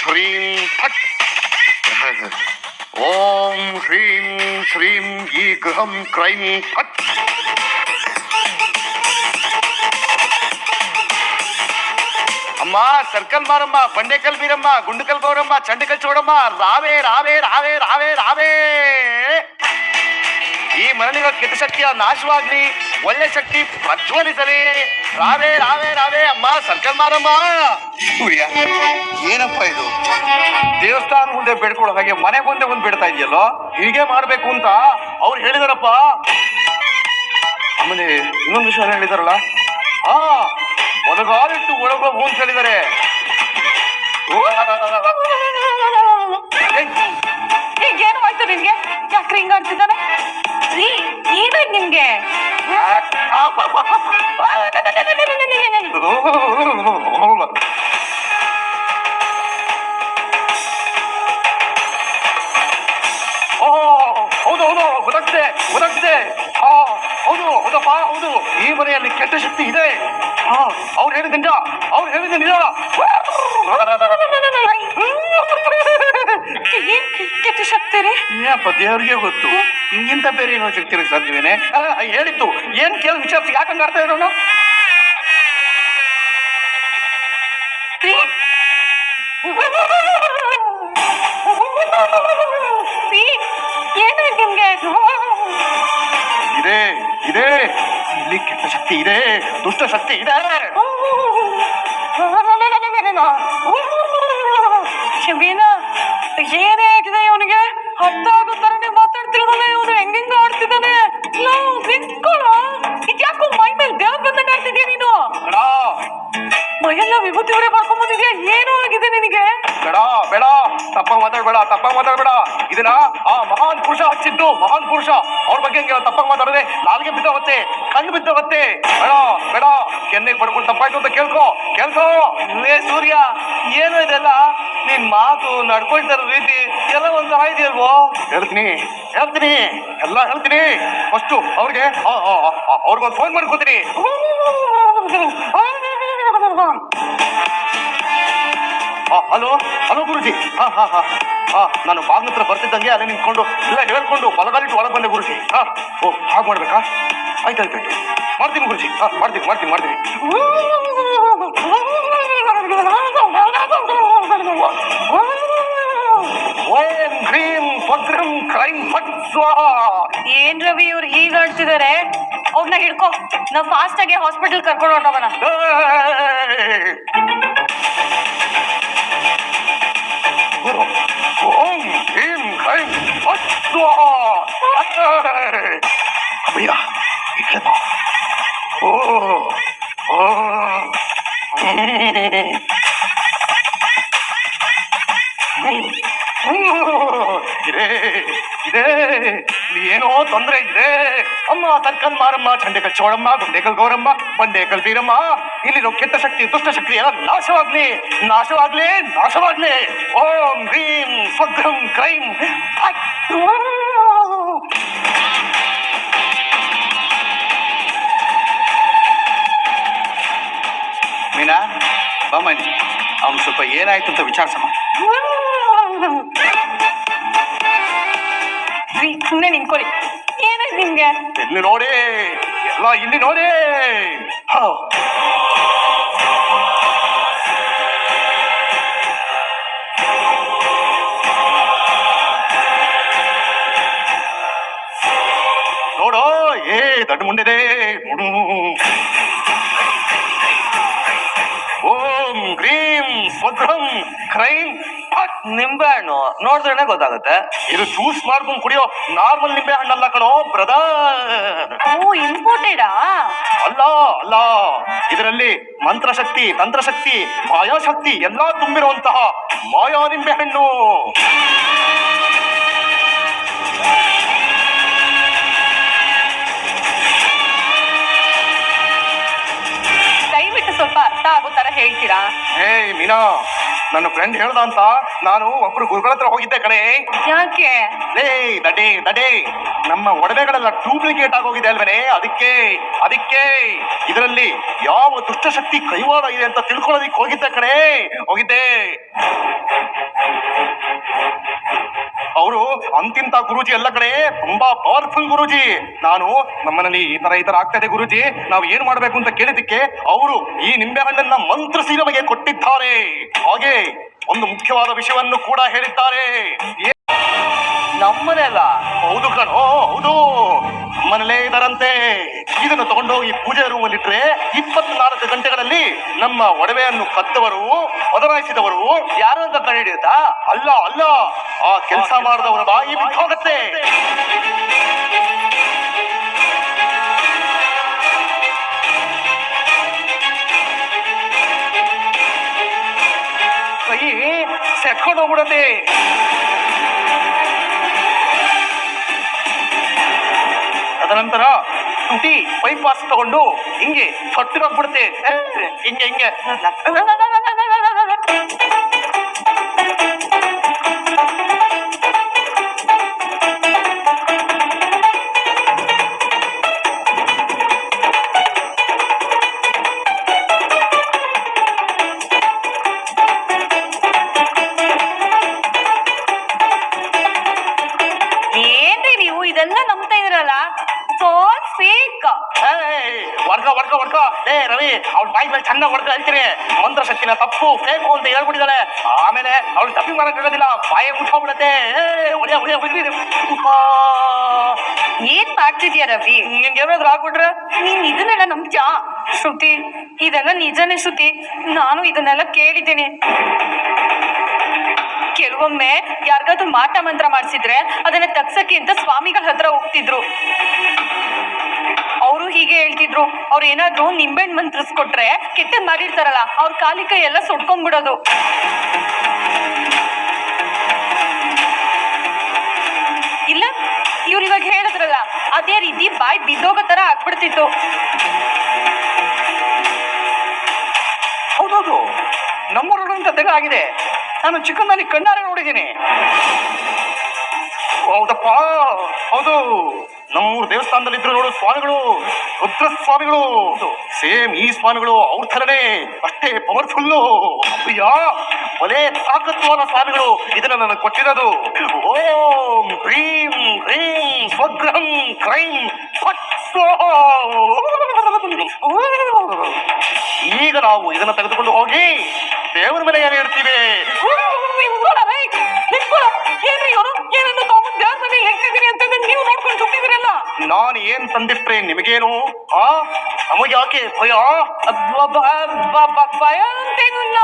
ಶ್ರೀಂ ಫಟ್ ಓಂ ಹ್ರೀಂ ಶ್ರೀಂ ಈ ಗೃಹಂ ಕ್ರೈಂ ಫಟ್ ಅಮ್ಮ ಸರ್ಕಲ್ ಮಾರಮ್ಮ ಬಂಡೆಕಲ್ ಬೀರಮ್ಮ ಗುಂಡಕಲ್ ಗೌರಮ್ಮ ಚಂಡಕಲ್ ಚೋಡಮ್ಮ ರಾವೇ ರಾವೇ ರಾವೇ ರಾವೇ ರಾವೇ ಈ ಮರಳಿನ ಕೆಟ್ಟ ಶಕ್ತಿಯ ನಾಶವಾಗ್ಲಿ ಒಳ್ಳೆ ಶಕ್ತಿ ಪ್ರಜ್ವಲಿಸಲಿ ರಾವೇ ರಾವೇ ರಾವೇ ಅಮ್ಮ ಸರ್ಕಲ್ ಮಾರಮ್ಮ ಸೂರ್ಯ ಏನಪ್ಪ ಇದು? ದೇವಸ್ಥಾನ ಮುಂದೆ ಬೇಡ್ಕೊಳ್ಳೋ ಹಾಗೆ ಮನೆ ಮುಂದೆ ಒಂದು ಬಿಡ್ತಾ ಇದೆಯಲ್ಲೋ? ಹೀಗೆ ಮಾಡ್ಬೇಕು ಅಂತ ಅವ್ರು ಹೇಳಿದಾರಪ್ಪ. ಆಮೇಲೆ ಇನ್ನೊಂದು ವಿಷಯ ಏನ್ ಹೇಳಿದಾರಲ್ಲ? ಹಾ ಒಳಗಾಲಿಟ್ಟು ಒಳಗೋಗು ಅಂತ ಹೇಳಿದ್ದಾರೆ ಈಗೇನು ಆಯ್ತು ನಿನ್ಗೆ ಯಾಕ್ರಿ ಹಿಂಗ ಅಂತಿದ್ದಾನೆ ರೀ ಏನಾಯ್ತು ನಿಮ್ಗೆ ಹೌದು ಹೌದು ಗೊತ್ತಾಗ್ತಿದೆ ಗೊತ್ತಾಗ್ತಿದೆ ಹಾ ಹೌದು ಹೌದಪ್ಪ ಹೌದು ಈ ಮನೆಯಲ್ಲಿ ಕೆಟ್ಟ ಶಕ್ತಿ ಇದೆ ಹಾ ಅವ್ರು ಹೇಳಿದ ನಿಜ ಅವ್ರು ಹೇಳಿದ ನಿಜ ಏನ್ ಕೆ- ಕೆಟ್ಟ ಶಕ್ತಿ ರೀ ಏನಪ್ಪ ದೇವ್ರಿಗೆ ಗೊತ್ತು? ಹಿಂಗಿಂತ ಬೇರೆ ಏನೋ ಶಕ್ತಿ ಇರಕ್ಕೆ ಸಾಧ್ಯವೇನೆ ಆ, ಹೇಳಿತ್ತು ಏನ್ ಕೇಳಿ ವಿಚಾರಿಸಿ ಯಾಕಂಗ ಆಡ್ತಾ ಇರೋನು? ರೀ ರೀ ಏನಾಯ್ತು ನಿಮ್ಗೆ ಇದೆ ಇದೆ. ಇಲ್ಲಿ ಕೆಟ್ಟ ಶಕ್ತಿ ಇದೆ ದುಷ್ಟ ಶಕ್ತಿ ಇದೆ. ಶಬೀನಾ ಏನೇ ಆಗಿದೆ ಇವನಿಗೆ? ಅರ್ಥ ಆಗೋ ತರನೇ ಮಾತಾಡ್ತಿರೋದಲ್ಲ ಇವನು? ಹೆಂಗೆಂಗ ಆಡ್ತಿದ್ದಾನೆ? ನಾವು ಈಗ ಯಾಕೋ ಮೈ ಮೇಲೆ ದೇವ್ರ ಬಂದಂಗ ಆಡ್ತಿದ್ಯಾ ನೀನು? ಮೈಯೆಲ್ಲ ವಿಭೂತಿ ಹೊರೆ ಮಾಡ್ಕೊಂಡ್ ಬಂದಿದ್ಯಾ? ಏನೋ ಆಗಿದೆ ನಿನಗೆ? ಬೇಡ ಬೇಡ. ತಪ್ಪ ಮಾತಾಡ್ಬೇಡ ತಪ್ಪ ಮಾತಾಡ್ಬೇಡ. ಇದನ್ನ ಆ ಮಹಾನ್ ಪುರುಷ ಹಚ್ಚಿದ್ದು ಮಹಾನ್ ಪುರುಷ. ಅವ್ರ ಬಗ್ಗೆ ಹಂಗೆ ತಪ್ಪಾಗಿ ಮಾತಾಡದೆ ನಾಲ್ಗೆ ಬಿದ್ದೋಗುತ್ತೆ ಕಣ್ಣು ಬಿದ್ದೋಗತ್ತೆ. ಬೇಡ ಬೇಡ. ಕೆನ್ನೆಗೆ ಪಡ್ಕೊಂಡು ತಪ್ಪಾಯ್ತು ಅಂತ ಕೇಳ್ಕೊ. ಕೇಳ್ಕೋ ಲೇ ಸೂರ್ಯ. ಏನು ಇದೆಲ್ಲ ನಿನ್ ಮಾತು ನಡ್ಕೊಳ್ತಾರ ರೀತಿ. ಎಲ್ಲ ಒಂಥರ ಇದೆಯಲ್ವೋ ಹೇಳ್ತೀನಿ. ಹೇಳ್ತೀನಿ. ಎಲ್ಲ ಹೇಳ್ತೀನಿ. ಫಸ್ಟು ಅವ್ರಿಗೆ ಅವ್ರಿಗೊಂದು ಫೋನ್ ಮಾಡ್ಕೋತೀನಿ ಹಲೋ ಹಲೋ ಗುರುಜಿ. ಹಾ ಹಾ ಹಾ. ಹಾ ನಾನು ಬಾಗ್ನ ಹತ್ರ ಬರ್ತಿದ್ದಂಗೆ ಅಲ್ಲೇ ನಿಂತ್ಕೊಂಡು ಇಲ್ಲ ಹೇಳ್ಕೊಂಡು ಬಲಗಾಲಿಟ್ಟು ಒಳಗೆ ಬಂದೆ ಗುರುಜಿ. ಹಾ ಓ ಹಾಗೆ ಮಾಡ್ಬೇಕಾ? ಆಯ್ತು ಆಯ್ತು ಆಯ್ತು. ಮಾಡ್ತೀನಿ ಗುರುಜಿ. ಹಾ ಮಾಡ್ತೀನಿ ಮಾಡ್ತೀನಿ ಮಾಡ್ತೀನಿ. ಓಂ ಹ್ರೀಂ ಸ್ವಗ್ರಂ ಕ್ರೈಂ ಫಟ್ ಸ್ವಾಹ ಏನ್ ರವಿ ಇವ್ರು ಹೀಗ್ ಆಡ್ತಿದಾರೆ ಅವ್ರನ್ನ ಹಿಡ್ಕೊ. ನಾವ್ ಫಾಸ್ಟ್ ಆಗಿ ಹಾಸ್ಪಿಟಲ್ ಕರ್ಕೊಂಡು ಹೊರಟೋಗೋಣ ಏಯ್! ಓಂ ಹ್ರೀಂ ಕ್ರೈಂ ಫಟ್ ಸ್ವಾಹ ಏಯ್! ಅಯ್ಯ ಇಟ್ಲೆ ಇದೆ ಇದೆ ಏನೋ ತೊಂದರೆ ಇದೆ ಅಮ್ಮ, ತರ್ಕಲ್ ಮಾರಮ್ಮ, ಚಂಡೆಕಲ್ ಚೋಳಮ್ಮ, ಗುಂಡೆಕಲ್ ಗೌರಮ್ಮ, ಬಂಡೇಕಲ್ ಬೀರಮ್ಮ ಇಲ್ಲಿರೋ ಕೆಟ್ಟ ಶಕ್ತಿ, ದುಷ್ಟ ಶಕ್ತಿ ಎಲ್ಲ ನಾಶವಾಗ್ಲಿ ನಾಶವಾಗ್ಲಿ ನಾಶವಾಗ್ಲಿ. ಓಂ ಹ್ರೀಂ, ಸ್ವಗ್ರಂ ಕ್ರೈಂ. ಮೀನಾ ಬಮ್ಮನಿ ಅವನು ಸ್ವಲ್ಪ ಏನಾಯ್ತು ಅಂತ ವಿಚಾರಿಸಮ್ಮ. ರೀ ಸುಮ್ನೆ ನಿಂತ್ಕೊಳ್ಳಿ ಏನಾಯ್ತು ನಿಮ್ಗೆ ಇಲ್ಲಿ ನೋಡಿ ಎಲ್ಲ ಇಲ್ಲಿ ನೋಡಿ ಹಾ. ನೋಡು ಏ ದಡ್ಡ ಮುಂಡಿದೆ ನೋಡು ಓಂ ಗ್ರೀಂ ಸ್ವಗ್ರಹಂ ಕ್ರೈಂ. ನಿಂಬೆ ಹಣ್ಣು? ನೋಡಿದ್ರೆ ಗೊತ್ತಾಗುತ್ತೆ. ಇದು ಜ್ಯೂಸ್ ಮಾಡ್ಕೊಂಡು ಕುಡಿಯೋ ನಾರ್ಮಲ್ ನಿಂಬೆ ಹಣ್ಣಲ್ಲ ಕಣೋ ಬ್ರದರ್. ಓ ಇಂಪೋರ್ಟೆಡಾ ಅಲ್ಲ ಅಲ್ಲ. ಇದರಲ್ಲಿ ಮಂತ್ರಶಕ್ತಿ ತಂತ್ರಶಕ್ತಿ ಮಾಯಾಶಕ್ತಿ ಎಲ್ಲಾ ತುಂಬಿರುವಂತಹ ಮಾಯಾ ನಿಂಬೆ ಹಣ್ಣು. ದಯವಿಟ್ಟು ಸ್ವಲ್ಪ ಅರ್ಥ ಆಗೋ ತರ ಹೇಳ್ತೀರಾ? ಏ ಮೀನಾ. ನನ್ನ ಫ್ರೆಂಡ್ ಹೇಳ್ದ ಅಂತ ನಾನು ಒಬ್ರು ಗುರುಗಳ ಹತ್ರ ಹೋಗಿದ್ದೆ ಕಡೆ ಯಾಕೆ? ದಡೇ ದಡೇ ನಮ್ಮ ಒಡವೆಗಳೆಲ್ಲ ಡೂಪ್ಲಿಕೇಟ್ ಆಗೋಗಿದೆ ಅಲ್ವೇನೆ? ಅದಕ್ಕೆ ಅದಕ್ಕೆ ಇದರಲ್ಲಿ ಯಾವ ದುಷ್ಟಶಕ್ತಿ ಕೈವಾಡ ಇದೆ ಅಂತ ತಿಳ್ಕೊಳ್ಳೋದಿಕ್ ಹೋಗಿದ್ದೆ ಕಡೆ ಹೋಗಿದ್ದೆ. ಅಂತಿಂತ ಗುರೂಜಿ ಎಲ್ಲ ಕಡೆ ತುಂಬಾ ಪವರ್ಫುಲ್ ಗುರೂಜಿ. ನಾನು ನಮ್ಮನಲ್ಲಿ ಈ ತರ ಈ ತರ ಆಗ್ತಾ ಇದೆ ಗುರೂಜಿ, ನಾವು ಏನ್ ಮಾಡ್ಬೇಕು ಅಂತ ಕೇಳಿದಕ್ಕೆ ಅವರು ಈ ನಿಂಬೆ ಹಣ್ಣನ್ನ ಮಂತ್ರಿಸಿ ನಮಗೆ ಕೊಟ್ಟಿದ್ದಾರೆ. ಹಾಗೆ ಒಂದು ಮುಖ್ಯವಾದ ವಿಷಯವನ್ನು ಕೂಡ ಹೇಳಿದ್ದಾರೆ. ಏ- ನಮ್ಮನೆ ಅಲ್ಲ ಹೌದು ಕಣೋ, ಹೌದು. ನಮ್ಮನೇಲೇ ಇದಾರಂತೆ. ಇದನ್ನು ತಗೊಂಡೋಗಿ ಪೂಜೆ ರೂಮಲ್ಲಿ ಇಟ್ರೆ ಇಪ್ಪತ್ನಾಲ್ಕು ಗಂಟೆಗಳಲ್ಲಿ ನಮ್ಮ ಒಡವೆಯನ್ನು ಕದ್ದವರು ಬದಲಾಯಿಸಿದವರು ಯಾರು ಅಂತ ಕಂಡುಹಿಡಿಯುತ್ತಾ ಅಲ್ಲ ಅಲ್ಲ, ಆ ಕೆಲಸ ಮಾಡಿದವರ ಬಾಯಿ ಬಿಟ್ಟೋಗತ್ತೆ ಕೈ ಸೆಟ್ಕೊಂಡು ಹೋಗ್ಬಿಡತ್ತೆ. ತದನಂತರ ತುಟಿ ಬೈಪಾಸ್ ಪಾಸ್ ತಗೊಂಡು ಹಿಂಗೆ ಸೊಟ್ಟಿರೋಗ್ಬಿಡುತ್ತೆ ಹಿಂಗೆ ಹಿಂಗೆ. ಮಾಡ್ತಿದ್ಯಾ ರವಿ? ನಿಂಗೆ ಏನಾದ್ರು ಆಗ್ಬಿಟ್ರೆ? ನೀನ್ ಇದನ್ನೆಲ್ಲ ನಂಬ್ತ್ಯಾ? ಶ್ರುತಿ ಇದೆಲ್ಲ ನಿಜನೇ ಶ್ರುತಿ. ನಾನು ಇದನ್ನೆಲ್ಲ ಕೇಳಿದ್ದೀನಿ. ಕೆಲವೊಮ್ಮೆ ಯಾರಿಗಾದ್ರೂ ಮಾಟ ಮಂತ್ರ ಮಾಡಿಸಿದ್ರೆ ಅದನ್ನ ತಗ್ಸಕ್ಕೆ ಅಂತ ಸ್ವಾಮಿಗಳ ಹತ್ರ ಹೋಗ್ತಿದ್ರು. ಅವರು ಹೀಗೆ ಹೇಳ್ತಿದ್ರು. ಅವ್ರು ಏನಾದ್ರು ನಿಂಬೆಹಣ್ಣು ಮಂತ್ರಿಸ್ಕೊಟ್ರೆ ಕೆಟ್ಟದ್ ಮಾಡಿರ್ತಾರಲ್ಲ ಅವ್ರ ಕಾಲಿಕ ಎಲ್ಲ ಸುಟ್ಕೊಂಡ್ಬಿಡೋದು. ಅದೇ ಬಾಯ್ ಬಿದ್ದೋಗೋ ತರ ಆಗ್ಬಿಡ್ತಿತ್ತು. ಹೌದೌದು ರೋಡ್ ಅಂತ ತೆಗ ಆಗಿದೆ. ನಾನು ಚಿಕ್ಕಂದಲ್ಲಿ ಕಣ್ಣಾರೆ ನೋಡಿದ್ದೀನಿ. ಹೌದಪ್ಪ, ಹೌದು. ನಮ್ಮೂರು ದೇವಸ್ಥಾನದಲ್ಲಿ ಇದ್ರು ನೋಡು ಸ್ವಾಮಿಗಳು ರುದ್ರ ಸ್ವಾಮಿಗಳು ಸೇಮ್ ಈ ಸ್ವಾಮಿಗಳು ಅವ್ರ ಥರನೇ, ಅಷ್ಟೇ ಪವರ್ಫುಲ್ಲು ಅಯ್ಯ, ಒಲೆ ತಾಕತ್ವಾದ ಸ್ವಾಮಿಗಳು, ಇದನ್ನ ನನಗೆ ಕೊಟ್ಟಿರೋದು. ಓಂ, ಹ್ರೀಂ ಹ್ರೀಂ, ಸ್ವಗ್ರಹಂ, ಕ್ರೈಂ. ಈಗ ನಾವು ಇದನ್ನ ತೆಗೆದುಕೊಂಡು ಹೋಗಿ ದೇವರ ಮನೆ ಏನು ಇಡ್ತೀವಿ ಮನೇಲಿ ಹೆಂಗಿದೀನಿ ಅಂತಂದ್ರೆ ನೀವು ನೋಡ್ಕೊಂಡು ಸುಟ್ಟಿದಿರಲ್ಲ ನಾನು ಏನ್ ತಂದಿಟ್ರೆ ನಿಮಗೇನು? ಆ? ನಮಗೆ ಯಾಕೆ ಭಯ? ಭಯ ಅಂತೇನು ಇಲ್ಲ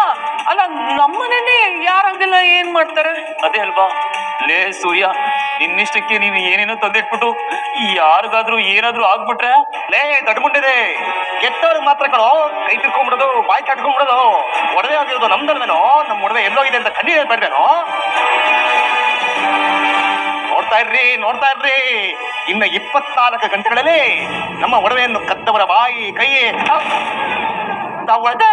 ಅಲ್ಲ ನಮ್ಮನೇಲಿ ಯಾರಾಗಿಲ್ಲ ಏನ್ ಮಾಡ್ತಾರೆ? ಅದೇ ಅಲ್ವಾ? ಲೇ ಸೂರ್ಯ ನಿನ್ನಿಷ್ಟಕ್ಕೆ ನೀನು ಏನೇನೋ ತಂದಿಟ್ಬಿಟ್ಟು ಯಾರಿಗಾದ್ರೂ ಏನಾದ್ರೂ ಆಗ್ಬಿಟ್ರೆ? ಲೇ ದಡ್ಮುಂಡಿದೆ ಕೆಟ್ಟವ್ರಿಗೆ ಮಾತ್ರ ಕಣೋ. ಕೈ ತಿರ್ಕೊಂಡ್ಬಿಡೋದು ಬಾಯಿ ಕಟ್ಕೊಂಡ್ಬಿಡೋದು ಒಡವೆ ಆಗಿರೋದು ನಮ್ದಲ್ವೇನೋ? ನಮ್ಮ ಒಡವೆ ಎಲ್ಲೋಗಿದೆ ಅಂತ ಕಣ್ಣೀರ್ ಬೇಡ್ವೇನೋ ನೋಡ್ತಾ ಇರ್ರಿ ನೋಡ್ತಾ ಇರ್ರಿ ಇನ್ನ ಇಪ್ಪತ್ನಾಲ್ಕು ಗಂಟೆಗಳಲ್ಲಿ ನಮ್ಮ ಒಡವೆಯನ್ನು ಕದ್ದವರ ಬಾಯಿ ಕೈ ತವದೆ.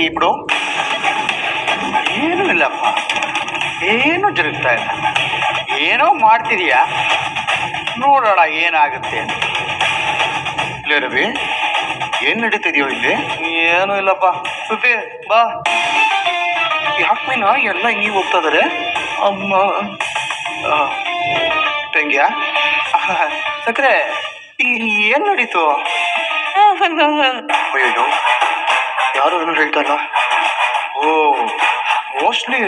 ಜೊತೆಗೆ ಇಬ್ಬರು ಏನೂ ಇಲ್ಲಪ್ಪ. ಏನು ಜರುಗ್ತಾ ಇಲ್ಲ. ಏನೋ ಮಾಡ್ತಿದೀಯಾ? ನೋಡೋಣ ಏನಾಗುತ್ತೆ ಇಲ್ಲ ರವಿ ಏನು ನಡೀತಿದೆಯೋ ಇಲ್ಲಿ? ಏನೂ ಇಲ್ಲಪ್ಪ. ಸುದ್ದಿ ಬಾ. ಯಾಕೇನ ಎಲ್ಲ ಹಿಂಗೆ ಹೋಗ್ತಾ ಇದಾರೆ? ಅಮ್ಮ. ತಂಗ್ಯಾ? ಸಕ್ರೆ ಏನು ನಡೀತು? ಅಯ್ಯೋ ಯಾರು ಏನು ಹೇಳ್ತಲ್ಲ ಓ ಮೋಸ್ಟ್ಲಿ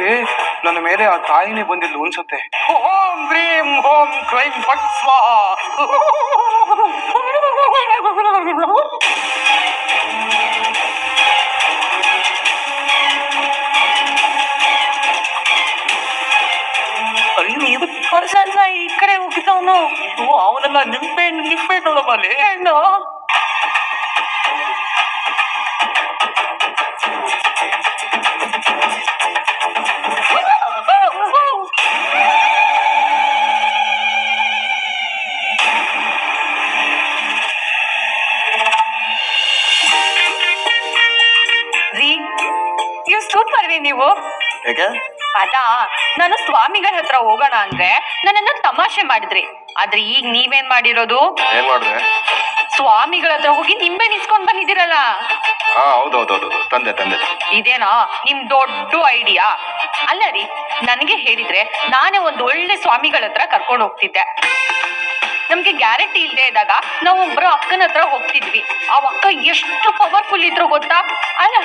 ನನ್ನ ಮೇಲೆ ಆ ತಾಯಿನೇ ಬಂದಿದ್ಲು ಅನ್ಸುತ್ತೆ. ಓಂ ಕ್ರೀಂ ಓಂ ಕ್ರೈಂ ಫಟ್ ಸ್ವಾಹ. ಅಯ್ಯೋ ಇದು ಪರ್ಸನ್ ಈ ಕಡೆ ಹೋಗಿದ್ದವನು. ಅವನೆಲ್ಲ ನಿಂಬೆ ನಿಂಬೆ ನೋಡಪ್ಪ ಯಾಕೆ ಅದ ನಾನು ಸ್ವಾಮಿಗಳ ಹತ್ರ ಹೋಗೋಣ ಅಂದ್ರೆ ನನ್ನನ್ನ ತಮಾಷೆ ಮಾಡಿದ್ರಿ. ಆದ್ರೆ ಈಗ ನೀವೇನ್ ಮಾಡಿರೋದು? ಏನ್ ಮಾಡಿದೆ? ಸ್ವಾಮಿಗಳ ಹತ್ರ ಹೋಗಿ ನಿಂಬೆ ನಿಸ್ಕೊಂಡ್ ಬಂದಿದ್ದೀರಲ್ಲ. ಹಾ ಹೌದೌದೌದು ತಂದೆ ತಂದೆ. ಇದೇನಾ ನಿಮ್ ದೊಡ್ಡ ಐಡಿಯಾ? ಅಲ್ಲ ರೀ ನನಗೆ ಹೇಳಿದ್ರೆ ನಾನೇ ಒಂದು ಒಳ್ಳೆ ಸ್ವಾಮಿಗಳ ಹತ್ರ ಕರ್ಕೊಂಡು ಹೋಗ್ತಿದ್ದೆ. ನಮ್ಗೆ ಗ್ಯಾರಂಟಿ ಇಲ್ಲದೆ ಇದ್ದಾಗ ನಾವು ಒಬ್ರು ಅಕ್ಕನ ಹತ್ರ ಹೋಗ್ತಿದ್ವಿ. ಆ ಅಕ್ಕ ಎಷ್ಟು ಪವರ್ಫುಲ್ ಇದ್ರು ಗೊತ್ತಾ? ಅಲ್ಲ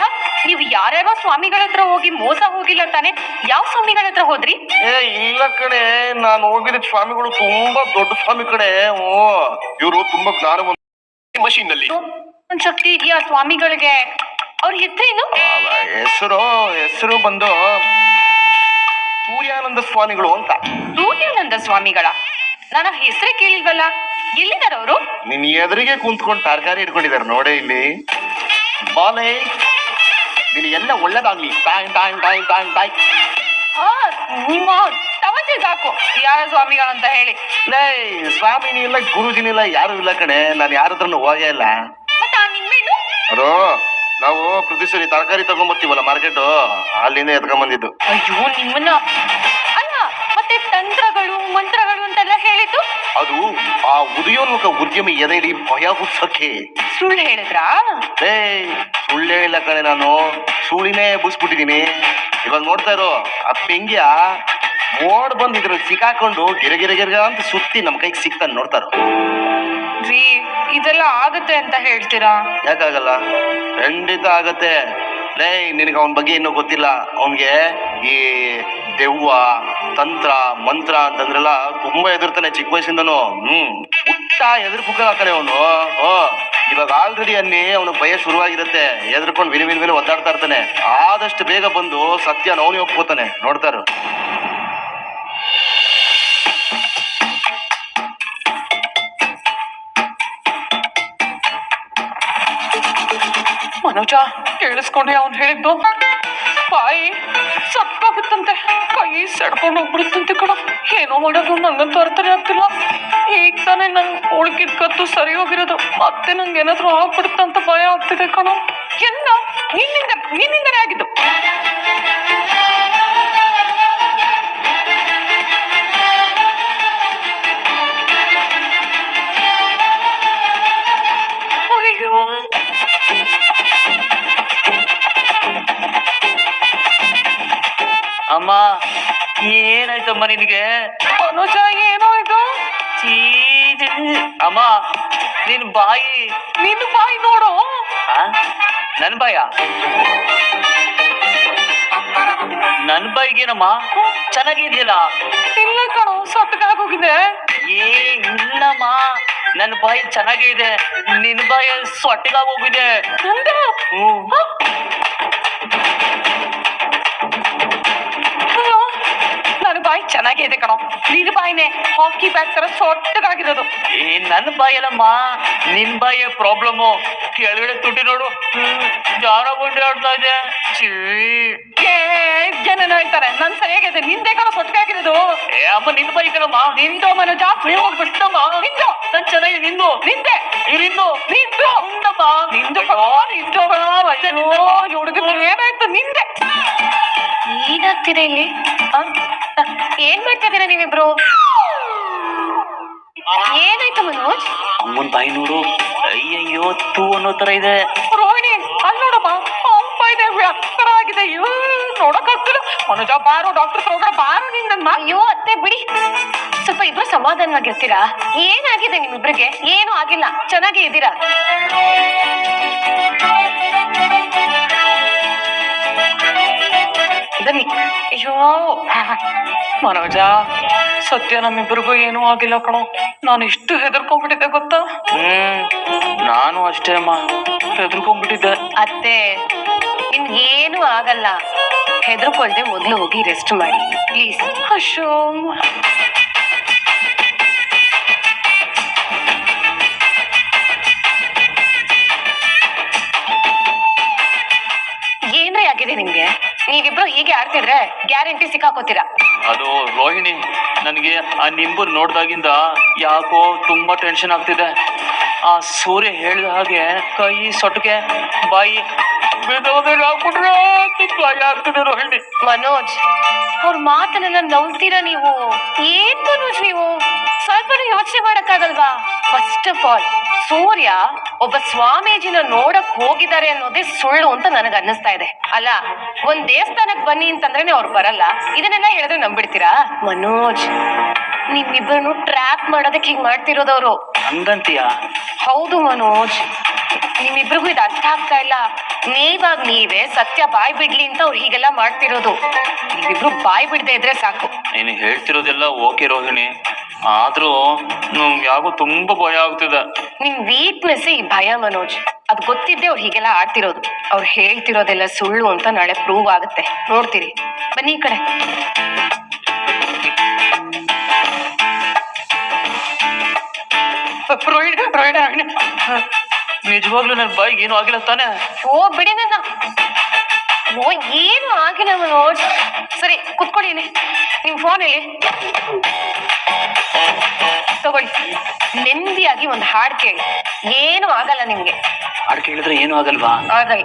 ನೀವು ಯಾರ್ಯಾರೋ ಸ್ವಾಮಿಗಳ ಹತ್ರ ಹೋಗಿ ಮೋಸ ಹೋಗಿಲ್ಲ ತಾನೆ? ಯಾವ ಸ್ವಾಮಿಗಳ ಹತ್ರ ಹೋದ್ರಿ? ಏ ಇಲ್ಲ ಕಡೆ ನಾನು ಹೋಗಿದ ಸ್ವಾಮಿಗಳು ತುಂಬಾ ದೊಡ್ಡ ಸ್ವಾಮಿ ಕಡೆ ಓ ಇವರು ತುಂಬಾ ಜ್ಞಾನ ಮಷೀನ್ನಲ್ಲಿ ಒಂದ್ ಶಕ್ತಿ ಇದೆಯಾ ಸ್ವಾಮಿಗಳಿಗೆ? ಅವ್ರ ಹೆಸರೇನು? ಹೆಸರು ಹೆಸರು ಬಂದು ಸೂರ್ಯಾನಂದ ಸ್ವಾಮಿಗಳು ಅಂತ. ಸೂರ್ಯಾನಂದ ಸ್ವಾಮಿಗಳ? ನಾನು ಹೆಸರೇ ಕೇಳಿಲ್ವಲ್ಲ? ಎಲ್ಲಿದ್ದಾರೆ ಅವರು ನಿನ್ ಎದುರಿಗೆ ಕುಂತ್ಕೊಂಡು ತರಕಾರಿ ಇಟ್ಕೊಂಡಿದ್ದಾರೆ ನೋಡೆ ಇಲ್ಲಿ. ಬಾಲೆ ನಿನಗೆಲ್ಲ ಒಳ್ಳೇದಾಗ್ಲಿ. ಟಾಯ್ ಟಾಯ್ ಟಾಯ್ ಟಾಯ್ ಟಾಯ್ ನಿಮ್ಮ ತವಚೆ ಸಾಕು. ಯಾರ ಅಂತ ಹೇಳಿ? ಲೇ ಸ್ವಾಮಿನಿ ಇಲ್ಲ ಗುರುಜಿನಿ ಇಲ್ಲ ಯಾರು ಇಲ್ಲ ಕಣೆ. ನಾನು ಯಾರ ಹತ್ರನು ಹೋಗೇ ಇಲ್ಲ. ಮತ್ತೆ ಆ ನಿಂಬೆಹಣ್ಣು ಅದು ನಾವು ಪ್ರತಿ ಸರಿ ತರಕಾರಿ ತಗೊಂಬರ್ತೀವಲ್ಲ ಮಾರ್ಕೆಟ್? ಅಲ್ಲಿಂದ ಎತ್ಕೊಂಬಂದಿದ್ದು. ಅಯ್ಯೋ ನಿಮ್ಮನ್ನ. ಅಲ್ಲ ಮತ್ತೆ ತಂತ್ರಗಳು ಮಂತ್ರಗಳು ಅಂತೆಲ್ಲ ಹೇಳಿದ್ದು? ಅದು ಆ ಉದಯೋನ್ಮುಖ ಉದ್ಯಮಿ ಎದೆಯಲ್ಲಿ ಭಯ ಹುಟ್ಟಕ್ಕೆ ಸುಳ್ಳು ಹೇಳಿದ್ರಾ? ಏ ಸುಳ್ಳು ಇಲ್ಲ ಕಣೆ ನಾನು. ಸುಳಿನೇ ಬುಸ್ಬಿಟ್ಟಿದೀನಿ ಇವಾಗ ನೋಡ್ತಾ ಇರೋ ಆ ಪೆಂಗ್ಯ ಮೋಡ್ ಬಂದ್ ಇದ್ರಲ್ಲಿ ಸಿಕ್ಕಾಕೊಂಡು ಗಿರ ಗಿರ ಗಿರ್ಗ ಅಂತ ಸುತ್ತಿ ನಮ್ ಕೈಗೆ ಸಿಕ್ತಾನೆ ನೋಡ್ತಾರೋ ರೀ ಇದೆಲ್ಲ ಆಗತ್ತೆ ಅಂತ ಹೇಳ್ತೀರಾ? ಯಾಕಾಗಲ್ಲ? ಖಂಡಿತ ಆಗತ್ತೆ. ಲೇ ನಿನಗೆ ಅವನ ಬಗ್ಗೆ ಇನ್ನೂ ಗೊತ್ತಿಲ್ಲ. ಅವನಿಗೆ ಈ ದೆವ್ವ ತಂತ್ರ ಮಂತ್ರ ಅಂತಂದ್ರೆಲ್ಲ ತುಂಬಾ ಎದುರ್ತಾನೆ ಚಿಕ್ಕ ವಯಸ್ಸಿಂದನು. ಹ್ಮ್ ಹುಟ್ಟ ಎದುರು ಕುಕ್ಕ ಕಣೆ ಅವನು. ಇವಾಗ ಆಲ್ರೆಡಿ ಅಲ್ಲಿ ಅವನಿಗೆ ಭಯ ಶುರುವಾಗಿರುತ್ತೆ. ಎದ್ರಕೊಂಡು ವಿನಿ ವಿನಿ ವಿನಿ ಒದ್ದಾಡ್ತಾ ಇರ್ತಾನೆ. ಆದಷ್ಟು ಬೇಗ ಬಂದು ಸತ್ಯ ಅವನೇ ಒಪ್ಕೋತಾನೆ. ನೋಡ್ತಾರು ಮನೋಜ, ಕೇಳಿಸ್ಕೊಂಡೆ ಅವ್ನು ಹೇಳಿದ್ದು? ಬಾಯಿ ಸತ್ತಾಗುತ್ತಂತೆ ಕೈ ಸಡ್ಕೊಂಡು ಹೋಗ್ಬಿಡುತ್ತಂತೆ ಕಣ. ಏನೋ ಮಾಡೋದು, ನಂಗಂತೂ ಅರ್ಥನೇ ಆಗ್ತಿಲ್ಲ. ಈಗ ತಾನೇ ನಂಗೆ ಉಳ್ಕಿದ ಕತ್ತು ಸರಿ ಹೋಗಿರೋದು. ಮತ್ತೆ ನಂಗೆ ಏನಾದರೂ ಆಗ್ಬಿಡುತ್ತಂತ ಭಯ ಆಗ್ತಿದೆ ಕಣ. ಎಲ್ಲ ನಿನ್ನಿಂದ ನಿನ್ನಿಂದನೇ ಆಗಿದ್ದು. ಏನಾಯ್ತಮ್ಮ ನಿನಗೆ. ಏನೋ ಇದು? ಚೀಜ್ ಅಮ್ಮ ನಿನ್ ಬಾಯಿ. ನಿನ್ ಬಾಯಿ ನೋಡು? ನನ್ ಬಾಯ? ನನ್ ಬಾಯಿಗೇನಮ್ಮ? ಚೆನ್ನಾಗಿದ್ದಿಲ್ಲ ಇಲ್ಲ ಕಣೋ ಸೊಟ್ಟಗಾಗೋಗಿದೆ ಏ ಇಲ್ಲಮ್ಮ. ನನ್ನ ಬಾಯಿ ಚೆನ್ನಾಗೇ ಇದೆ. ನಿನ್ ಬಾಯಿ ಸೊಟ್ಟಿಗಾಗೋಗಿದೆ ಹ್ಮ್. ಚೆನ್ನಾಗೇ ಇದೆ ಕಣೋ. ನಿನ್ ಬಾಯಿನೇ ಹಾಕಿ ಬ್ಯಾಗ್ ತರ ಸೊಟ್ಟಗಾಗಿರೋದು. ಏ ನನ್ನ ಬಾಯಲ್ಲಮ್ಮ, ನಿನ್ ಬಾಯಿಯ ಪ್ರಾಬ್ಲಮ್ಮು ಕೆಳಗಡೆ ತುಟಿ ನೋಡು. ಜಾರ ಬಂಡಿ ಆಡ್ತಾ ಇದೆ ಚೀ ಏ ಏನೇನೋ ಹೇಳ್ತಾರೆ? ನನ್ ಸರಿಯಾಗಿದೆ ನಿಂದೆ ಕಣೋ ಸೊಟ್ಟಗಾಗಿರೋದು ಏ ಅಮ್ಮ ನಿನ್ ಬಾಯಿ ಕಣಮ್ಮ ನಿಂದು ಮನೋಜ ಹೋಗ್ಬಿಟ್ಟಮ್ಮ ನಿಂದು. ನನ್ ಚೆನ್ನಾಗಿ ನಿಂದು. ನಿಂದೆ. ಇರಿಂದು ನಿಂದು. ಉಂಡಮ್ಮ ನಿಂದು ನಿಂದು ಕಣೋ ಅಯ್ಯೋ ಹುಡುಗ ಏನಾಯ್ತು? ನಿಂದೆ. ಏನಾಗ್ತಿದೆ ಇಲ್ಲಿ? ಏನ್ ಮಾಡ್ತಾ ಇದೀರಾ ನೀವಿಬ್ರು? ಏನಾಯ್ತು ಮನೋಜ್? ಅಮ್ಮನ್ ಬಾಯಿ ನೋಡು. ಅಯ್ಯಯ್ಯೋ ತೂ ಅನ್ನೋ ತರ ಇದೆ. ರೋಹಿಣಿ ಅಲ್ಲಿ ನೋಡಮ್ಮ ಅಪ್ಪ ಇದೆ ವ್ಯಕ್ತರ ಆಗಿದೆ. ಅಯ್ಯೋ ನೋಡಕ್ಕಾಗ್ತಿಲ್ಲ ಮನೋಜ ಬಾರೋ ಡಾಕ್ಟರ್ ಹೋಗೋಣ ಬಾರು ನೀನ್ ನನ್ನ ಅಯ್ಯೋ ಅತ್ತೆ ಬಿಡಿ. ಸ್ವಲ್ಪ ಇಬ್ರು ಸಮಾಧಾನವಾಗಿರ್ತೀರಾ? ಏನಾಗಿದೆ ನಿಮ್ಮಿಬ್ರಿಗೆ? ಏನು ಆಗಿಲ್ಲ. ಚೆನ್ನಾಗೇ ಇದ್ದೀರಾ? ಬನ್ನಿ. ಅಯ್ಯೋ ಮನೋಜ ಸತ್ಯ ನಮ್ಮಿಬ್ಬರಿಗೂ ಏನೂ ಆಗಿಲ್ಲ ಕಣೋ. ನಾನು ಇಷ್ಟು ಹೆದರ್ಕೊಂಡ್ಬಿಟ್ಟಿದ್ದೆ ಗೊತ್ತಾ? ಹ್ಮ್ ನಾನು ಅಷ್ಟೇ ಅಮ್ಮ ಹೆದರ್ಕೊಂಡ್ಬಿಟ್ಟಿದ್ದೆ. ಅತ್ತೆ ಏನು ಆಗಲ್ಲ. ಹೆದರ್ಕೊಳ್ದೆ ಮೊದಲು ಹೋಗಿ ರೆಸ್ಟ್ ಮಾಡಿ. ಪ್ಲೀಸ್ ಅಶೋ ಏನ್ರಿ ಆಗಿದೆ ನಿಮ್ಗೆ? ನೀವಿಬ್ರು ಹೀಗೆ ಆಡ್ತಿದ್ರೆ ಗ್ಯಾರಂಟಿ ಸಿಕ್ಕಾಕೋತೀರಾ? ಅದು ರೋಹಿಣಿ, ನನಗೆ ಆ ನಿಂಬು ನೋಡ್ದಾಗಿಂದ ಯಾಕೋ ತುಂಬಾ ಟೆನ್ಷನ್ ಆಗ್ತಿದೆ. ಆ ಸೂರ್ಯ ಹೇಳಿದ ಹಾಗೆ ಕೈ ಸೊಟ್ಟಿಗೆ ಬಾಯಿ ಬಿದ್ದೋದ್ರೆ ಹಾಕ್ಬಿಟ್ರೆ ಭಯ ಆಗ್ತದೆ ರೋಹಿಣಿ ಮನೋಜ್ ಅವ್ರ ಮಾತನ್ನೆಲ್ಲ ನಂಬ್ತೀರಾ ನೀವು? ಏನ್ ಮನೋಜ್ ನೀವು? ಸ್ವಲ್ಪ ಯೋಚನೆ ಮಾಡಕ್ಕಾಗಲ್ವಾ? ಫಸ್ಟ್ ಆಫ್ ಆಲ್ ಸೂರ್ಯ ಒಬ್ಬ ಸ್ವಾಮೀಜಿನ ನೋಡಕ್ ಹೋಗಿದ್ದಾರೆ ಅನ್ನೋದೇ ಸುಳ್ಳು ಅಂತ ನನಗ್ ಅನ್ನಿಸ್ತಾ ಇದೆ. ಅಲ್ಲ ಒಂದ್ ದೇವಸ್ಥಾನಕ್ ಬನ್ನಿ ಅಂತಂದ್ರೆ ಅವ್ರು ಬರಲ್ಲ. ಇದನ್ನೆಲ್ಲ ಹೇಳಿದ್ರೆ ನಂಬಿಡ್ತೀರಾ ಮನೋಜ್ ನಿಮ್ಮಿಬ್ಬರನ್ನು ಟ್ರ್ಯಾಪ್ ಮಾಡೋದಕ್ಕೆ ಹಿಂಗ್ ಮಾಡ್ತಿರೋದವ್ರು. ಹಂಗಂತೀಯ? ಹೌದು ಮನೋಜ್. ನಿಮ್ಮಿಬ್ರಿಗೂ ಇದು ಅರ್ಥ ಆಗ್ತಾ ಇಲ್ಲ. ನೀವಾಗ ನೀವೇ ಸತ್ಯ ಬಾಯ್ ಬಿಡ್ಲಿ ಅಂತ ಅವ್ರು ಹೀಗೆಲ್ಲ ಮಾಡ್ತಿರೋದು. ನೀವಿಬ್ರು ಬಾಯ್ ಬಿಡದೆ ಇದ್ರೆ ಸಾಕು. ನೀನು ಹೇಳ್ತಿರೋದೆಲ್ಲ ಓಕೆ ರೋಹಿಣಿ. ಆದ್ರೂ ಯಾಕೋ ತುಂಬಾ ಭಯ ಆಗ್ತಿದೆ. ನಿಮ್ ವೀಕ್ನೆಸ್ ಈ ಭಯ ಮನೋಜ್. ಅದು ಗೊತ್ತಿದ್ದೆ ಅವ್ರು ಹೀಗೆಲ್ಲ ಆಡ್ತಿರೋದು. ಅವ್ರು ಹೇಳ್ತಿರೋದೆಲ್ಲ ಸುಳ್ಳು ಅಂತ ನಾಳೆ ಪ್ರೂವ್ ಆಗುತ್ತೆ. ನೋಡ್ತೀರಿ. ಬನ್ನಿ ಈ ಕಡೆ. ರೋಹಿಣಿ ರೋಹಿಣಿ ರೋಹಿಣಿ. ನಿಜವಾಗ್ಲೂ ನನ್ನ ಬಾಯಿಗೆ ಏನು ಆಗಿಲ್ಲ ತಾನೆ? ಓ ಬಿಡಿ ನನ್ನ. ಓ ಏನು ಆಗಿಲ್ಲ ಮನೋಜ್ ಸರಿ ಕುತ್ಕೊಳ್ಳಿ ಇಲ್ಲಿ. ನಿಮ್ ಫೋನ್ ಇಲ್ಲಿ ತಗೊಳ್ಳಿ. ನೆಮ್ಮದಿಯಾಗಿ ಒಂದು ಹಾಡು ಕೇಳಿ ಏನು ಆಗಲ್ಲ ನಿಮ್ಗೆ. ಹಾಡು ಕೇಳಿದ್ರೆ ಏನು ಆಗಲ್ವಾ? ಆಗಲ್ಲ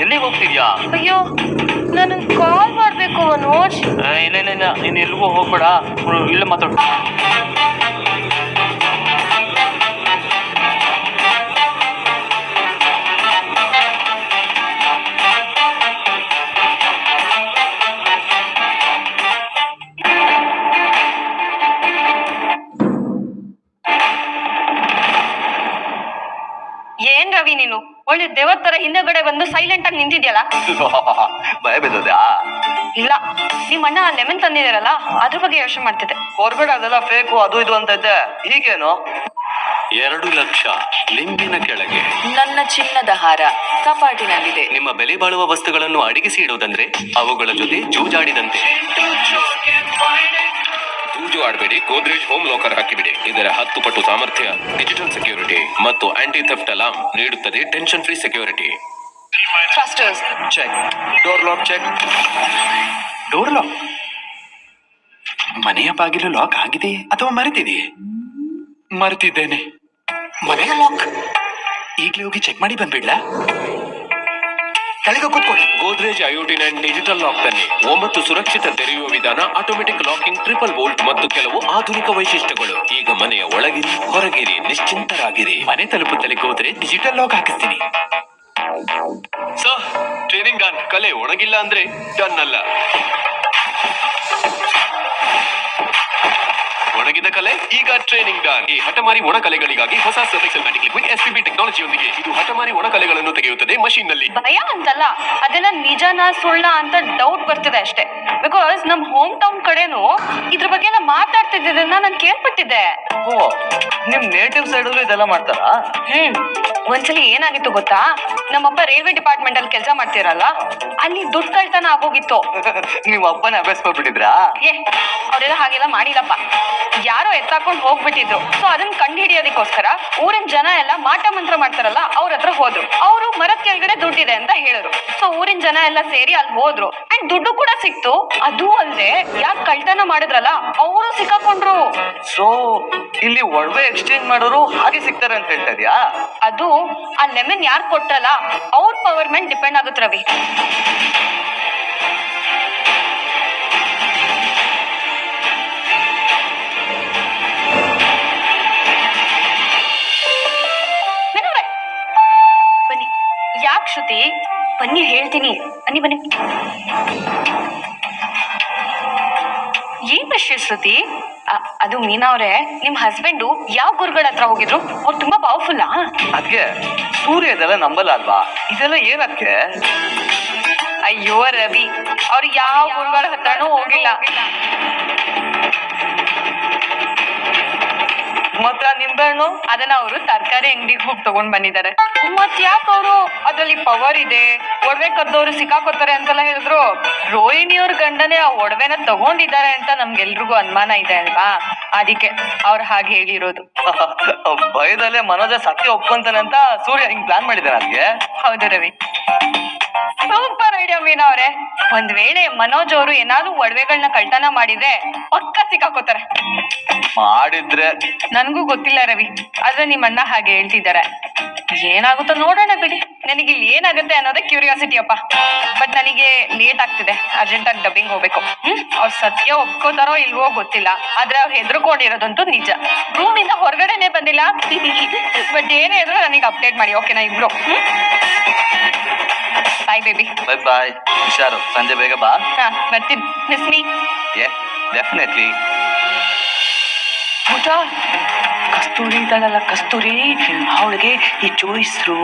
ಎಲ್ಲಿಗೆ ಹೋಗ್ತಿದ್ಯಾ? ಅಯ್ಯೋ ನಾನು ಕಾಲ್ ಮಾಡ್ಬೇಕು ಮನೋಜ್ ಏ, ಇಲ್ಲ ಇಲ್ಲ ಇಲ್ಲ. ನೀನು ಎಲ್ಲಿಗೂ ಹೋಗ್ಬೇಡ. ಇಲ್ಲ ಮಾತಾಡು. ಏನ್ ರವಿ ನೀನು? ಒಳ್ಳೆ ದೇವತ್ತರ ತರ ಹಿಂದೆಗಡೆ ಬಂದು ಸೈಲೆಂಟ್ ಆಗಿ ನಿಂತಿದ್ಯಲ್ಲ? ಭಯ ಬಿದ್ದದ್ಯಾ ಇಲ್ಲ ನಿಮ್ ಅಣ್ಣ ಲೆಮನ್ ತಂದಿದಾರಲ್ಲ ಅದ್ರ ಬಗ್ಗೆ ಯೋಚನೆ ಮಾಡ್ತಿದ್ದೆ. ಹೊರಗಡೆ ಅದೆಲ್ಲ ಫೇಕು ಅದು ಇದು ಅಂತ ಇದ್ದೆ. ಹೀಗೇನು? ಎರಡು ಲಕ್ಷ ಲಿಂಗಿನ ಕೆಳಗೆ. ನನ್ನ ಚಿನ್ನದ ಹಾರ ಕಪಾಟಿನಲ್ಲಿದೆ. ನಿಮ್ಮ ಬೆಲೆ ಬಾಳುವ ವಸ್ತುಗಳನ್ನು ಅಡಗಿಸಿ ಇಡೋದಂದ್ರೆ ಅವುಗಳ ಜೊತೆ ಜೂಜಾಡಿದಂತೆ. ಜೂಜು ಆಡಬೇಡಿ ಗೋದ್ರೇಜ್ ಹೋಮ್ ಲಾಕರ್ ಹಾಕಿಬಿಡಿ. ಇದರ ಹತ್ತು ಪಟ್ಟು ಸಾಮರ್ಥ್ಯ ಡಿಜಿಟಲ್ ಸೆಕ್ಯೂರಿಟಿ ಮತ್ತು ಆಂಟಿ ಥೆಫ್ಟ್ ಅಲಾರ್ಮ್ ನೀಡುತ್ತದೆ tension free security ಟ್ರಸ್ಟರ್ಸ್ check door lock check door lock ಮನೆಯ ಬಾಗಿಲು ಲಾಕ್ ಆಗಿದೆ ಅಥವಾ ಮರೆತಿದೆಯೇ? ಮರೆತಿದ್ದೇನೆ. ಮನೆಯ ಲಾಕ್ ಈಗಲೇ ಹೋಗಿ ಚೆಕ್ ಮಾಡಿ ಬಂದ್ಬಿಡ್ಲಾ? ಕೆಳಗೆ ಕೂತ್ಕೊಳ್ಳಿ. Godrej IOT nine digital lock ತನ್ನಿ ಒಂಬತ್ತು ಸುರಕ್ಷಿತ ತೆರೆಯುವ ವಿಧಾನ ಆಟೋಮೆಟಿಕ್ ಲಾಕಿಂಗ್ ಟ್ರಿಪಲ್ ಬೋಲ್ಟ್ ಮತ್ತು ಕೆಲವು ಆಧುನಿಕ ವೈಶಿಷ್ಟ್ಯಗಳು. ಈಗ ಮನೆಯ ಒಳಗಿರಿ ಹೊರಗಿರಿ ನಿಶ್ಚಿಂತರಾಗಿರಿ. ಮನೆ ತಲುಪುತ್ತಲೇ ಗೋದ್ರೇಜ್ ಡಿಜಿಟಲ್ ಲಾಕ್ ಹಾಕಿಸ್ತೀನಿ. ಸರ್ ಟ್ರೈನಿಂಗ್ ಡನ್ ಕಲೆ ಒಣಗಿಲ್ಲ ಅಂದ್ರೆ ಡನ್ ಅಲ್ಲ. ಒಣಗಿದ ಕಲೆ, ಈಗ ಟ್ರೈನಿಂಗ್ ಡನ್ ಈ ಹಠಮಾರಿ ಒಣ ಕಲೆಗಳಿಗಾಗಿ ಹೊಸ Surf Excel matic liquid SPB ಟೆಕ್ನಾಲಜಿಯೊಂದಿಗೆ ಇದು ಹಠಮಾರಿ ಒಣ ಕಲೆಗಳನ್ನು ತೆಗೆಯುತ್ತದೆ ಮಷೀನ್ನಲ್ಲಿ. ಭಯ ಅಂತಲ್ಲ, ಅದೆಲ್ಲ ನಿಜನಾ ಸುಳ್ಳ ಅಂತ ಡೌಟ್ ಬರ್ತಿದೆ ಅಷ್ಟೇ. ಬಿಕಾಸ್ ನಮ್ ಹೋಮ್ ಟೌನ್ ಕಡೆನು ಇದ್ರ ಬಗ್ಗೆ ಎಲ್ಲ ಮಾತಾಡ್ತಿದ್ದನ್ನ ನಾನು ಕೇಳ್ಪಟ್ಟಿದ್ದೆ. ಓ ನಿಮ್ ನೇಟಿವ್ ಸೈಡಲ್ಲೂ ಇದೆಲ್ಲ ಮಾಡ್ತಾರಾ? ಹ್ಮ್ ಒಂದ್ಸಲಿ ಏನಾಗಿತ್ತು ಗೊತ್ತಾ? ನಮ್ಮಪ್ಪ ರೈಲ್ವೆ ಡಿಪಾರ್ಟ್ಮೆಂಟ್ ಅಲ್ಲಿ ಕೆಲಸ ಮಾಡ್ತಿರಲ್ಲ ಅಲ್ಲಿ ದುಡ್ಡು ಕಳ್ತನ ಆಗೋಗಿತ್ತು. ನೀವ್ ಅಪ್ಪನ ಅಭ್ಯಾಸ್ಕೊಬಿಟ್ಟಿದ್ರಾ ಏ ಅವರೆಲ್ಲ ಹಾಗೆಲ್ಲ ಮಾಡಿಲ್ಲಪ್ಪ. ಯಾರೋ ಎತ್ತಾಕೊಂಡು ಹೋಗ್ಬಿಟ್ಟಿದ್ರು. ಸೊ ಅದನ್ನ ಕಂಡು ಹಿಡಿಯೋದಕ್ಕೋಸ್ಕರ ಊರಿನ ಜನ ಎಲ್ಲ ಮಾಟ ಮಂತ್ರ ಮಾಡ್ತಾರಲ್ಲ ಅವ್ರ ಹತ್ರ ಹೋದ್ರು. ಅವರು ಮರದ ಕೆಳಗಡೆ ದುಡ್ಡಿದೆ ಅಂತ ಹೇಳಿದ್ರು. ಸೊ ಊರಿನ ಜನ ಎಲ್ಲ ಸೇರಿ ಅಲ್ಲಿ ಹೋದ್ರು. ಅಂಡ್ ದುಡ್ಡು ಕೂಡ ಸಿಕ್ತು. ಅದು ಅಲ್ಲದೆ ಯಾಕೆ ಕಳ್ತನ ಮಾಡಿದ್ರಲ್ಲ ಅವರು ಸಿಕ್ಕಾಕೊಂಡ್ರು. ಸೊ ಇಲ್ಲಿ ಒಡವೆ ಎಕ್ಸ್ಚೇಂಜ್ ಮಾಡೋರು ಹಾಗೆ ಸಿಗ್ತಾರೆ ಅಂತ ಹೇಳ್ತಾ ಇದ್ಯಾ? ಅದು ಆ ಲೆಮನ್ ಯಾರು ಕೊಟ್ಟಲ್ಲ ಅವ್ರ ಪವರ್ ಮೇಲೆ ಡಿಪೆಂಡ್ ಆಗುತ್ತೆ ರವಿ. ಯಾಕೆ ಶ್ರುತಿ? ಬನ್ನಿ ಹೇಳ್ತೀನಿ. ಬನ್ನಿ ಬನ್ನಿ. ಏನ್ ವಿಷಯ ಶ್ರುತಿ ಅದು ಮೀನಾ ಅವ್ರೆ ನಿಮ್ ಹಸ್ಬೆಂಡು ಯಾವ ಗುರುಗಳ ಹತ್ರ ಹೋಗಿದ್ರು? ಅವ್ರು ತುಂಬಾ ಪವರ್ಫುಲ್ಲಾ ಅದ್ಕೆ ಸೂರ್ಯ ಇದೆಲ್ಲ ನಂಬಲ್ಲ ಅಲ್ವಾ? ಇದೆಲ್ಲ ಏನಕ್ಕೆ ಅಯ್ಯೋ ರವಿ ಅವ್ರು ಯಾವ ಗುರುಗಳ ಹತ್ರನೂ ಹೋಗಿಲ್ಲ. ಮತ್ತ ನಿಂಬೆಹಣ್ಣು ಅದನ್ನ ಅವರು ತರಕಾರಿ ಅಂಗಡಿಗೆ ಹೋಗಿ ತಗೊಂಡ್ ಬಂದಿದ್ದಾರೆ ಮತ್ ಯಾಕೆ ಅವರು ಅದ್ರಲ್ಲಿ ಪವರ್ ಇದೆ? ಒಡವೆ ಕದ್ದವ್ರು ಸಿಕ್ಕಾಕೋತಾರೆ ಅಂತೆಲ್ಲ ಹೇಳಿದ್ರು. ರೋಹಿಣಿ ಅವ್ರ ಗಂಡನೇ ಆ ಒಡವೆನ ತಗೊಂಡಿದ್ದಾರೆ ಅಂತ ನಮ್ಗೆಲ್ರಿಗೂ ಅನುಮಾನ ಇದೆ ಅಲ್ವಾ? ಅದಕ್ಕೆ ಅವ್ರು ಹಾಗೆ ಹೇಳಿರೋದು. ಭಯದಲ್ಲೇ ಮನೋಜ ಸತ್ಯ ಒಪ್ಕೊಂತಾನೆ ಅಂತ ಸೂರ್ಯ ಹಿಂಗ್ ಪ್ಲಾನ್ ಮಾಡಿದ್ದಾರೆ ಅಲ್ಲಿಗೆ? ಹೌದು ರವಿ. ಸೂಪರ್ ಐಡಿಯಾ ಮೀನಾ ಅವ್ರೆ. ಒಂದ್ ವೇಳೆ ಮನೋಜ್ ಅವರು ಏನಾದ್ರು ಒಡವೆಗಳನ್ನ ಕಳ್ತನ ಮಾಡಿದ್ರೆ ಪಕ್ಕ ಸಿಕ್ಕಾಕೋತಾರೆ. ಮಾಡಿದ್ರೆ. ನನ್ಗೂ ಗೊತ್ತಿಲ್ಲ ರವಿ ಆದ್ರೆ ನಿಮ್ಮ ಅಣ್ಣ ಹಾಗೆ ಹೇಳ್ತಿದ್ದಾರೆ. ಏನಾಗುತ್ತೋ ನೋಡೋಣ ಬಿಡಿ. ನನಗೆ ಇಲ್ಲಿ ಏನಾಗುತ್ತೆ ಅನ್ನೋದೇ ಕ್ಯೂರಿಯಾಸಿಟಿ ಅಪ್ಪ. ಬಟ್ ನನಗೆ ಲೇಟ್ ಆಗ್ತಿದೆ ಅರ್ಜೆಂಟ್ ಆಗಿ ಡಬ್ಬಿಂಗ್ ಹೋಗ್ಬೇಕು. ಹ್ಮ್? ಅವ್ರು ಸತ್ಯ ಒಪ್ಕೋತಾರೋ ಇಲ್ವೋ ಗೊತ್ತಿಲ್ಲ ಆದ್ರೆ ಅವ್ರು ಹೆದರ್ಕೊಂಡಿರೋದಂತೂ ನಿಜ. ರೂಮಿಂದ ಹೊರಗಡೆನೆ ಬಂದಿಲ್ಲ. ಬಟ್ ಏನೇ ಇದ್ರು ನನಗೆ ಅಪ್ಡೇಟ್ ಮಾಡಿ ಓಕೆನಾ ಇಬ್ರು. ಬಾಯ್ ಬೇಬಿ ಬಾಯ್ ಬಾಯ್ ಹುಷಾರು. ಸಂಜೆ ಬೇಗ ಬಾ. ಹಾ ಬರ್ತೀನಿ. ಮಿಸ್ ಮೀ ಏ ಡೆಫಿನೆಟ್ಲಿ ಪೂಜಾ ಕಸ್ತೂರಿ ಇದ್ದಾಳಲ್ಲ ಕಸ್ತೂರಿ. ಅವಳಿಗೆ ಈ ಜೋಯಿಸ್ರು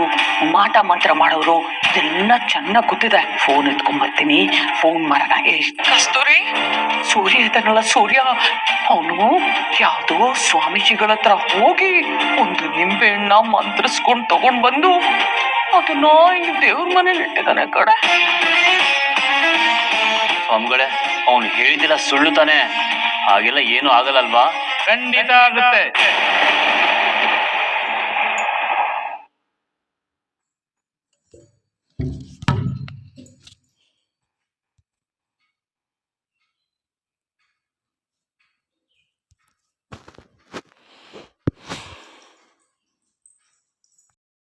ಮಾಟ ಮಂತ್ರ ಮಾಡೋರು. ಇದೆಲ್ಲ ಚೆನ್ನಾಗಿ ಗೊತ್ತಿದೆ. ಫೋನ್ ಎತ್ಕೊಂಡ್ಬರ್ತೀನಿ ಫೋನ್ ಮಾಡೋಣ. ಏ ಕಸ್ತೂರಿ ಸೂರ್ಯ ಇದ್ದಾನಲ್ಲ ಸೂರ್ಯ. ಅವನು ಯಾವುದೋ ಸ್ವಾಮೀಜಿಗಳ ಹತ್ರ ಹೋಗಿ ಒಂದು ನಿಂಬೆಹಣ್ಣ ಮಂತ್ರಿಸ್ಕೊಂಡು ತಗೊಂಡ್ ಬಂದು ಅದನ್ನ ಈ ದೇವ್ರ ಮನೇಲಿ ಇಟ್ಟಿದ್ದಾನೆ ಕಡೆ. ಸ್ವಾಮಿಗಳೇ ಅವನು ಹೇಳಿದಿಲ್ಲ ಸುಳ್ಳು ತಾನೆ. ಹಾಗೆಲ್ಲ ಏನು ಆಗಲ್ಲಲ್ವಾ ಖಂಡಿತ ಆಗುತ್ತೆ.